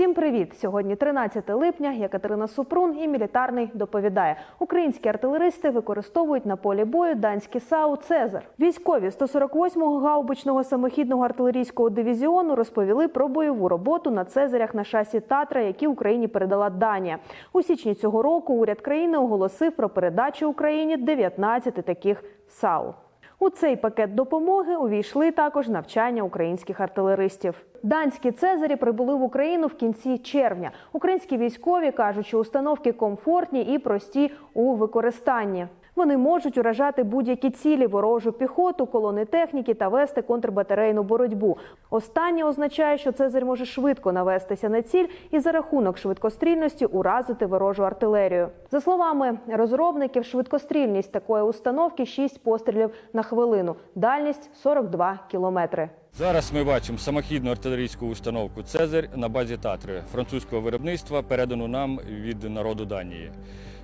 Всім привіт! Сьогодні 13 липня. Я Катерина Супрун і мілітарний доповідає. Українські артилеристи використовують на полі бою данські САУ Цезар. Військові 148-го гаубичного самохідного артилерійського дивізіону розповіли про бойову роботу на Цезарях на шасі Татра, які Україні передала Данія. У січні цього року уряд країни оголосив про передачу Україні 19 таких САУ. У цей пакет допомоги увійшли також навчання українських артилеристів. Данські цезарі прибули в Україну в кінці червня. Українські військові кажуть, що установки комфортні і прості у використанні. Вони можуть уражати будь-які цілі, ворожу піхоту, колони техніки та вести контрбатарейну боротьбу. Останнє означає, що Цезарь може швидко навестися на ціль і за рахунок швидкострільності уразити ворожу артилерію. За словами розробників, швидкострільність такої установки 6 пострілів на хвилину, дальність 42 кілометри. Зараз ми бачимо самохідну артилерійську установку Цезарь на базі Татри французького виробництва, передану нам від народу Данії.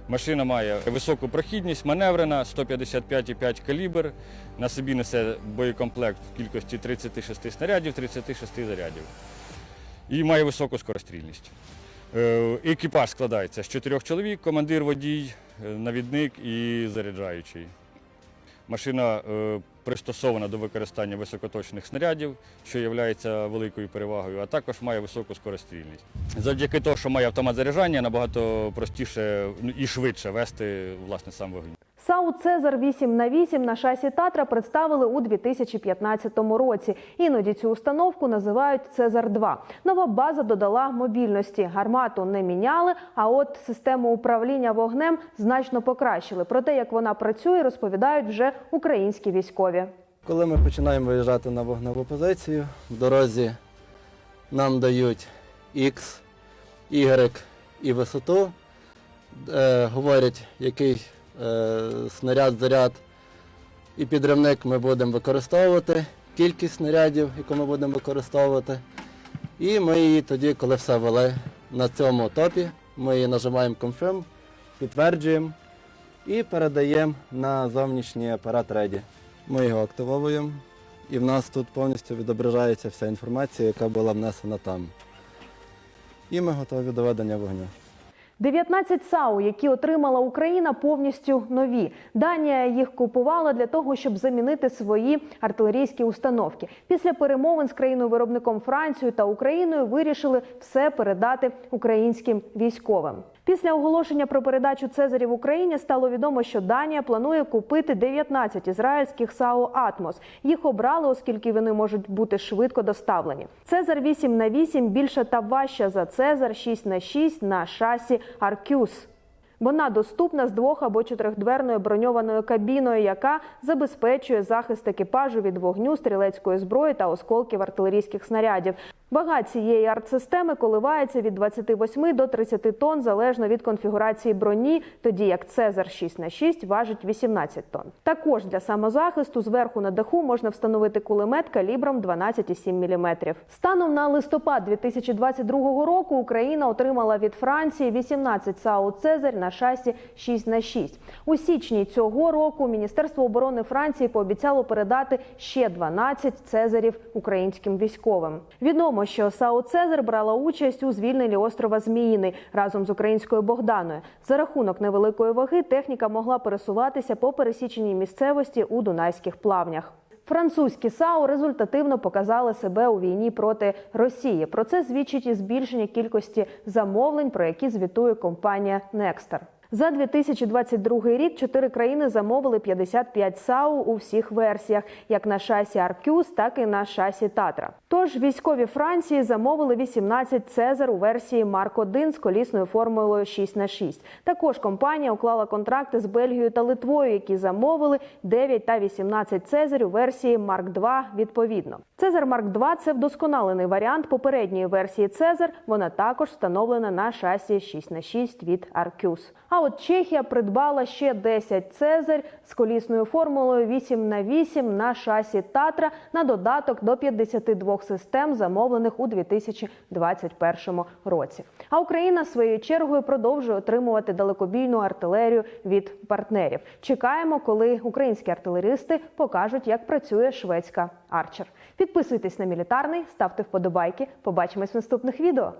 Машина має високу прохідність, маневрена, 155,5 калібр. На собі несе боєкомплект в кількості 36 снарядів, 36 зарядів. І має високу скорострільність. Е, Екіпаж складається з чотирьох чоловік: командир, водій, е, навідник і заряджаючий. Машина е, пристосована до використання високоточних снарядів, що є великою перевагою, а також має високу скорострільність. Завдяки тому, що має автомат заряджання, набагато простіше ну, і швидше вести власне сам вогонь. САУ Цезар 8 на 8 на шасі Татра представили у 2015 році. Іноді цю установку називають Цезар 2 Нова база додала мобільності. Гармату не міняли, а от систему управління вогнем значно покращили. Про те, як вона працює, розповідають вже українські військові. Коли ми починаємо виїжджати на вогневу позицію, в дорозі нам дають X, Y і висоту, е, говорять, який снаряд, заряд і підривник ми будемо використовувати, кількість снарядів, яку ми будемо використовувати. І ми її тоді, коли все вели на цьому топі, ми її нажимаємо Confirm, підтверджуємо і передаємо на зовнішній апарат Ready. Ми його активовуємо, і в нас тут повністю відображається вся інформація, яка була внесена там. І ми готові до ведення вогню. 19 САУ, які отримала Україна, повністю нові. Данія їх купувала для того, щоб замінити свої артилерійські установки. Після перемовин з країною-виробником Францією та Україною вирішили все передати українським військовим. Після оголошення про передачу Цезарів Україні стало відомо, що Данія планує купити 19 ізраїльських САУ Атмос. Їх обрали, оскільки вони можуть бути швидко доставлені. Цезар 8 на 8 більша та важча за Цезар 6 на 6 на шасі Аркюс. Вона доступна з двох або чотирьохдверною броньованою кабіною, яка забезпечує захист екіпажу від вогню, стрілецької зброї та осколків артилерійських снарядів. Вага цієї артсистеми коливається від 28 до 30 тонн залежно від конфігурації броні, тоді як Цезар 6 на 6 важить 18 тонн. Також для самозахисту зверху на даху можна встановити кулемет калібром 12,7 мм. Станом на листопад 2022 року Україна отримала від Франції 18 САУ Цезарь на шасі 6 на 6 У січні цього року Міністерство оборони Франції пообіцяло передати ще 12 Цезарів українським військовим. Відомо, що САУ Цезар брала участь у звільненні острова Зміїний разом з українською Богданою. За рахунок невеликої ваги техніка могла пересуватися по пересіченій місцевості у Дунайських плавнях. Французькі САУ результативно показали себе у війні проти Росії. Про це свідчить і збільшення кількості замовлень, про які звітує компанія Nextar. За 2022 рік чотири країни замовили 55 САУ у всіх версіях, як на шасі Аркюс, так і на шасі Татра. Тож військові Франції замовили 18 Цезар у версії Марк 1 з колісною формулою 6 на 6 Також компанія уклала контракти з Бельгією та Литвою, які замовили 9 та 18 Цезарь у версії Марк 2 відповідно. Цезар Марк 2 – це вдосконалений варіант попередньої версії Цезар. Вона також встановлена на шасі 6 на 6 від Аркюс. А от Чехія придбала ще 10 Цезарь з колісною формулою 8 на 8 на шасі Татра на додаток до 52 систем, замовлених у 2021 році. А Україна своєю чергою продовжує отримувати далекобійну артилерію від партнерів. Чекаємо, коли українські артилеристи покажуть, як працює шведська Арчер. Підписуйтесь на мілітарний, ставте вподобайки. Побачимось в наступних відео.